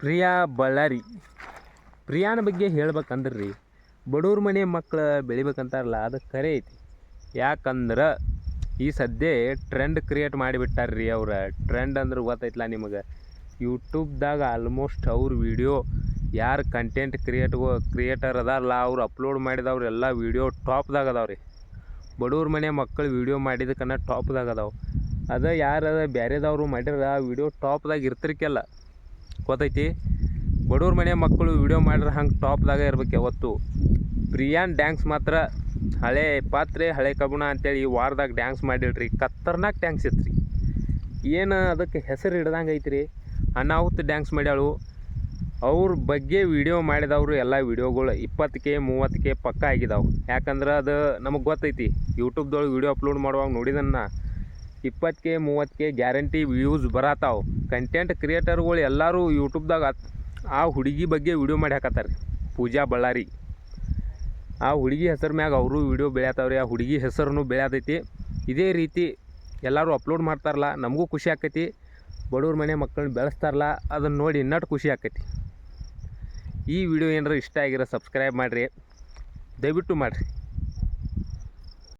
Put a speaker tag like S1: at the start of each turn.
S1: ಪ್ರಿಯಾ ಬಳ್ಳಾರಿ. ಪ್ರಿಯಾನ ಬಗ್ಗೆ ಹೇಳ್ಬೇಕಂದ್ರೆ ರೀ ಬಡವ್ರ ಮನೆ ಮಕ್ಕಳು ಬೆಳಿಬೇಕಂತಾರಲ್ಲ, ಅದು ಖರೆ ಐತಿ. ಯಾಕಂದ್ರೆ ಈ ಸದ್ಯ ಟ್ರೆಂಡ್ ಕ್ರಿಯೇಟ್ ಮಾಡಿಬಿಟ್ಟಾರ ರೀ ಅವ್ರ. ಟ್ರೆಂಡ್ ಅಂದ್ರೆ ಗೊತ್ತೈತಲ್ಲ ನಿಮಗೆ? ಯೂಟ್ಯೂಬ್ದಾಗ ಆಲ್ಮೋಸ್ಟ್ ಅವ್ರ ವಿಡಿಯೋ ಯಾರು ಕಂಟೆಂಟ್ ಕ್ರಿಯೇಟ್ ಕ್ರಿಯೇಟರ್ ಅದಾರಲ್ಲ ಅವ್ರು ಅಪ್ಲೋಡ್ ಮಾಡಿದವ್ರು ಎಲ್ಲ ವಿಡಿಯೋ ಟಾಪ್ದಾಗ ಅದಾವೆ ರೀ ಬಡವ್ರ ಮನೆ ಮಕ್ಕಳು ವಿಡಿಯೋ ಮಾಡಿದಕ್ಕನ್ನ ಟಾಪ್ದಾಗ ಅದಾವೆ. ಅದು ಯಾರು ಬೇರೆದವರು ಮಾಡಿದ್ರೆ ಆ ವಿಡಿಯೋ ಟಾಪ್ದಾಗ ಇರ್ತಿರ್ಕೆಲ್ಲ. ಗೊತ್ತೈತಿ? ಬಡವ್ರ ಮನೆ ಮಕ್ಕಳು ವಿಡಿಯೋ ಮಾಡಿದ್ರೆ ಹಂಗೆ ಟಾಪ್ದಾಗ ಇರ್ಬೇಕು ಯಾವತ್ತು. ಪ್ರಿಯಾನ್ ಡ್ಯಾನ್ಸ್ ಮಾತ್ರ ಹಳೆ ಪಾತ್ರೆ, ಹಳೆ ಕಬ್ಬಣ ಅಂತೇಳಿ ಈ ವಾರದಾಗ ಡ್ಯಾನ್ಸ್ ಮಾಡಿಲ್ರಿ. ಕತ್ತರ್ನಾಗ ಡ್ಯಾನ್ಸ್ ಇತ್ತು ಏನು ಅದಕ್ಕೆ ಹೆಸರು ಹಿಡ್ದಂಗೆ ಐತ್ರಿ? ಅನಾಹುತ ಡ್ಯಾನ್ಸ್ ಮಾಡ್ಯಾಳು. ಅವ್ರ ಬಗ್ಗೆ ವಿಡಿಯೋ ಮಾಡಿದವರು ಎಲ್ಲ ವಿಡಿಯೋಗಳು ಇಪ್ಪತ್ತಕ್ಕೆ ಮೂವತ್ತಕ್ಕೆ ಪಕ್ಕ ಆಗಿದಾವೆ. ಯಾಕಂದ್ರೆ ಅದು ನಮಗೆ ಗೊತ್ತೈತಿ ಯೂಟ್ಯೂಬ್ದೊಳಗೆ ವಿಡಿಯೋ ಅಪ್ಲೋಡ್ ಮಾಡುವಾಗ ನೋಡಿದನ್ನ ಇಪ್ಪತ್ತಕ್ಕೆ ಮೂವತ್ತಕ್ಕೆ ಗ್ಯಾರಂಟಿ ವ್ಯೂಸ್ ಬರತ್ತಾವ ಕಂಟೆಂಟ್ ಕ್ರಿಯೇಟರ್ಗಳು ಎಲ್ಲರೂ ಯೂಟ್ಯೂಬ್ದಾಗ ಆ ಹುಡುಗಿ ಬಗ್ಗೆ ವಿಡಿಯೋ ಮಾಡಿ ಹಾಕತ್ತಾರೆ. ಪೂಜಾ ಬಳ್ಳಾರಿ. ಆ ಹುಡುಗಿ ಹೆಸರು ಮ್ಯಾಗ ಅವರು ವಿಡಿಯೋ ಬೆಳೆಯತ್ತಾವ್ರಿ ಆ ಹುಡುಗಿ ಹೆಸರು ಬೆಳೆಯತೈತಿ. ಇದೇ ರೀತಿ ಎಲ್ಲರೂ ಅಪ್ಲೋಡ್ ಮಾಡ್ತಾರಲ್ಲ, ನಮಗೂ ಖುಷಿ ಆಕೈತಿ. ಬಡವ್ರ ಮನೆ ಮಕ್ಕಳನ್ನ ಬೆಳೆಸ್ತಾರಲ್ಲ ಅದನ್ನು ನೋಡಿ ಇನ್ನಟ್ಟು ಖುಷಿ ಆಕೈತಿ. ಈ ವಿಡಿಯೋ ಏನಾರ ಇಷ್ಟ ಆಗಿರೋ ಸಬ್ಸ್ಕ್ರೈಬ್ ಮಾಡಿರಿ. ದಯವಿಟ್ಟು ಮಾಡಿರಿ.